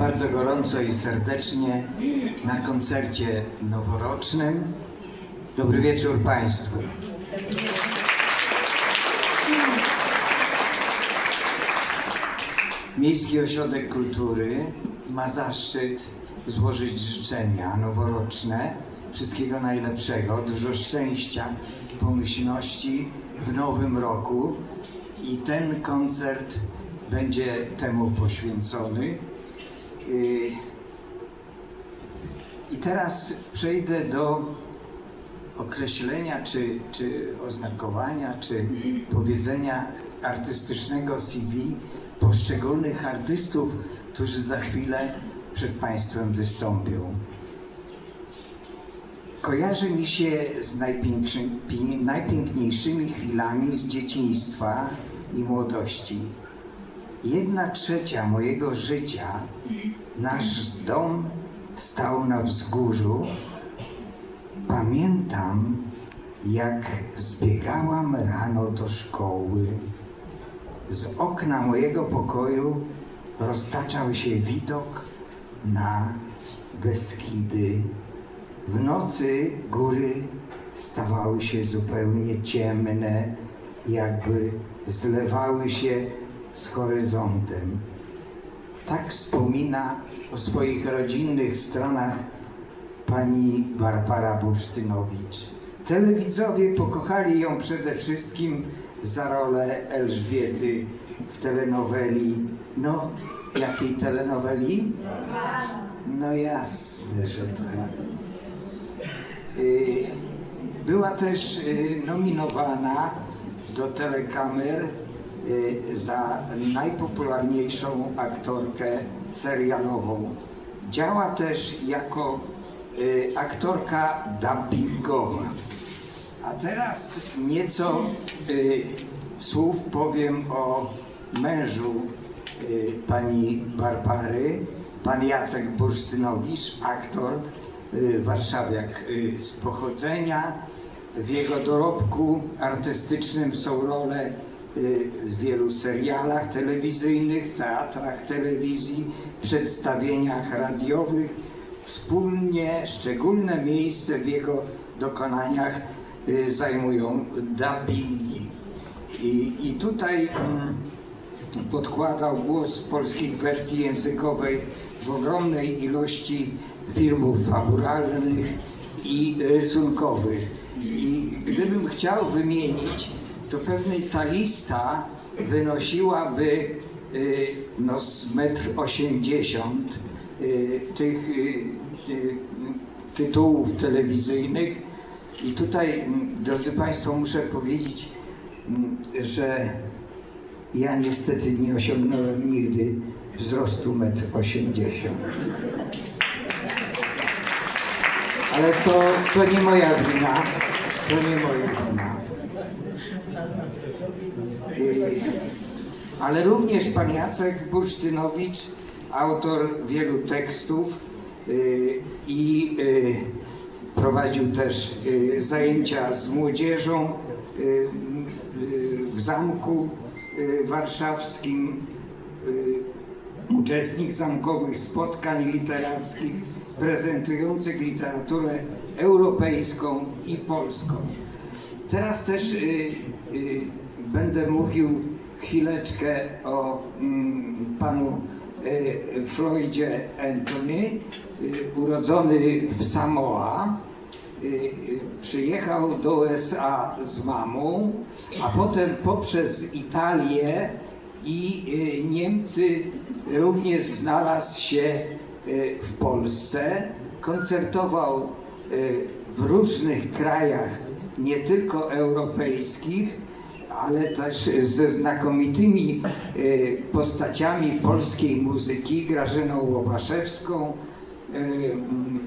bardzo gorąco i serdecznie na koncercie noworocznym. Dobry wieczór Państwu. Miejski Ośrodek Kultury ma zaszczyt złożyć życzenia noworoczne, wszystkiego najlepszego, dużo szczęścia, pomyślności w nowym roku i ten koncert będzie temu poświęcony. Yy, I teraz przejdę do określenia, czy, czy oznakowania, czy powiedzenia artystycznego CV poszczególnych artystów, którzy za chwilę przed Państwem wystąpią. Kojarzy mi się z najpiękniejszymi chwilami z dzieciństwa i młodości. Jedna trzecia mojego życia nasz dom stał na wzgórzu. Pamiętam, jak zbiegałam rano do szkoły. Z okna mojego pokoju roztaczał się widok na Beskidy. W nocy góry stawały się zupełnie ciemne, jakby zlewały się z horyzontem. Tak wspomina o swoich rodzinnych stronach pani Barbara Bursztynowicz. Telewidzowie pokochali ją przede wszystkim za rolę Elżbiety w telenoweli. No, jakiej telenoweli? No jasne, że tak. Y, Była też y, nominowana do telekamer za najpopularniejszą aktorkę serialową. Działa też jako y, aktorka dubbingowa. A teraz nieco y, słów powiem o mężu y, pani Barbary, pan Jacek Bursztynowicz, aktor, y, warszawiak y, z pochodzenia. W jego dorobku artystycznym są role y, w wielu serialach telewizyjnych, teatrach telewizji, przedstawieniach radiowych. Wspólnie szczególne miejsce w jego dokonaniach y, zajmują dubbingi. I, i tutaj mm, podkładał głos w polskiej wersji językowej w ogromnej ilości filmów fabularnych i rysunkowych. I gdybym chciał wymienić, to pewnie ta lista wynosiłaby y, no, z metr osiemdziesiąt y, tych y, tytułów telewizyjnych. I tutaj, drodzy Państwo, muszę powiedzieć, że ja niestety nie osiągnąłem nigdy wzrostu 1,80 m. Ale to, to nie moja wina. To nie moja wina. Ale również pan Jacek Bursztynowicz, autor wielu tekstów y, i y, prowadził też y, zajęcia z młodzieżą w zamku warszawskim, uczestnik zamkowych spotkań literackich prezentujących literaturę europejską i polską. Teraz też będę mówił chwileczkę o mm, panu y, Floydzie Anthony, y, urodzony w Samoa. Y, Przyjechał do USA z mamą, a potem poprzez Italię i Niemcy również znalazł się w Polsce. Koncertował w różnych krajach, nie tylko europejskich, ale też ze znakomitymi y, postaciami polskiej muzyki, Grażyną Łobaszewską, y, mm,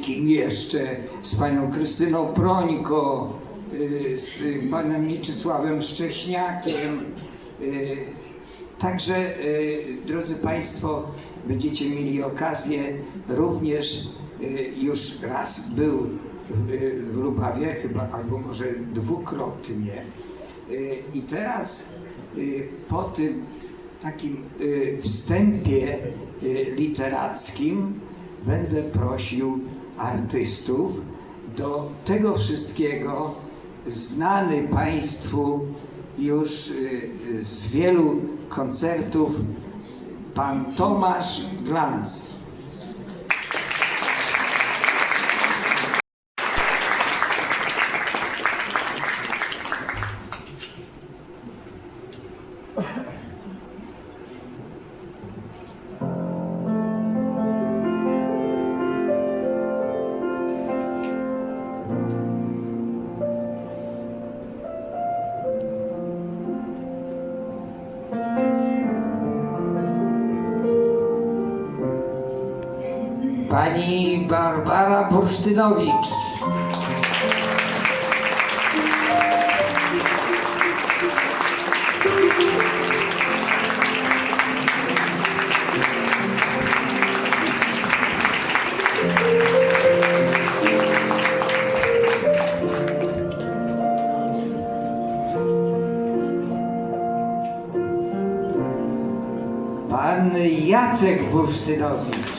kim jeszcze, z panią Krystyną Prońko, y, z panem Mieczysławem Szcześniakiem. Także, drodzy Państwo, będziecie mieli okazję również już raz był w Lubawie, chyba albo może dwukrotnie. Y, I teraz y, po tym takim y, wstępie literackim będę prosił artystów do tego wszystkiego znany Państwu już z wielu koncertów pan Tomasz Glanc. Pani Barbara Bursztynowicz. Jacek Bursztynowicz.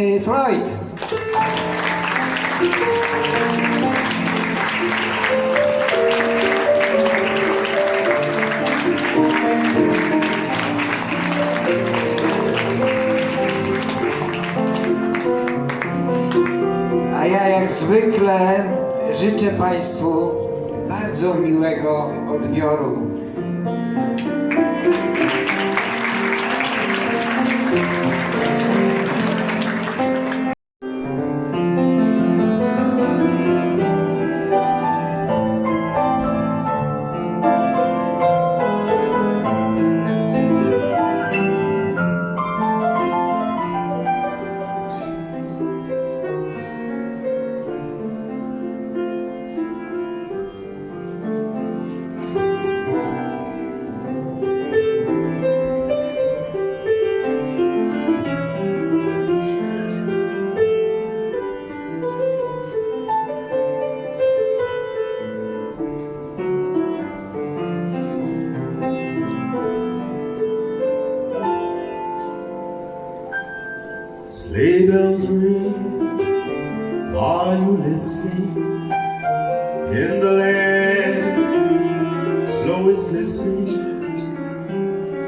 Anthony Floyd. A ja jak zwykle życzę Państwu bardzo miłego odbioru. Are you listening? In the land, snow is glistening,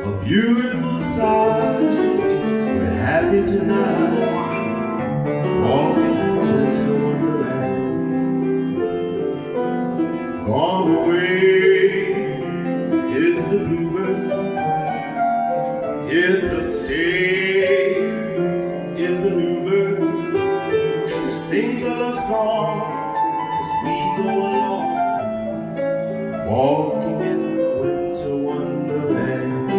a beautiful sight. We're happy tonight, walking in winter wonderland. Gone away is the bluebird, here to stay a song as we go along walking in the winter wonderland.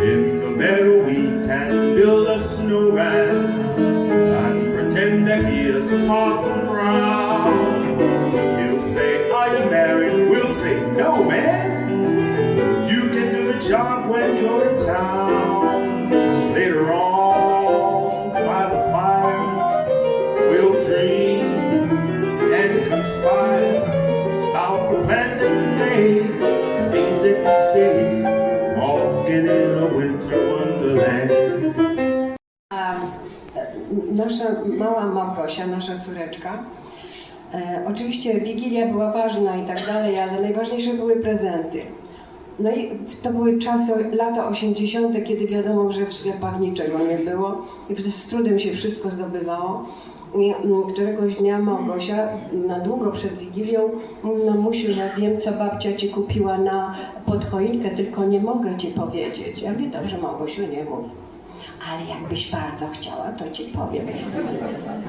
In the meadow we can build a snowman and pretend that he is Parson Brown he'll say are you married? We'll say no man. You can do the job when you're in town. Nasza mała Małgosia, nasza córeczka, e, oczywiście Wigilia była ważna i tak dalej, ale najważniejsze były prezenty. No i to były czasy, lata 80., kiedy wiadomo, że w sklepach niczego nie było i z trudem się wszystko zdobywało. I mm, któregoś dnia Małgosia na długo przed Wigilią mówi, no musiu, ja wiem, co babcia ci kupiła na podchoinkę, tylko nie mogę ci powiedzieć. Ja mówię, dobrze Małgosiu, nie mów. Ale jakbyś bardzo chciała, to ci powiem.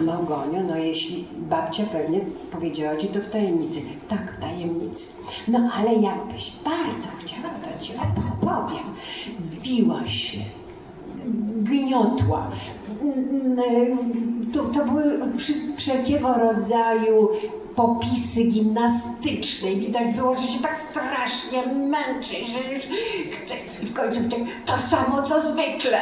Małgonio, no jeśli babcia pewnie powiedziała ci to w tajemnicy. Tak, w tajemnicy. No ale jakbyś bardzo chciała, to ci opowiem. Biła się, gniotła, to, to były wszelkiego rodzaju popisy gimnastyczne. Widać było, że się tak strasznie męczy, że już chce. I w końcu tak, to samo co zwykle.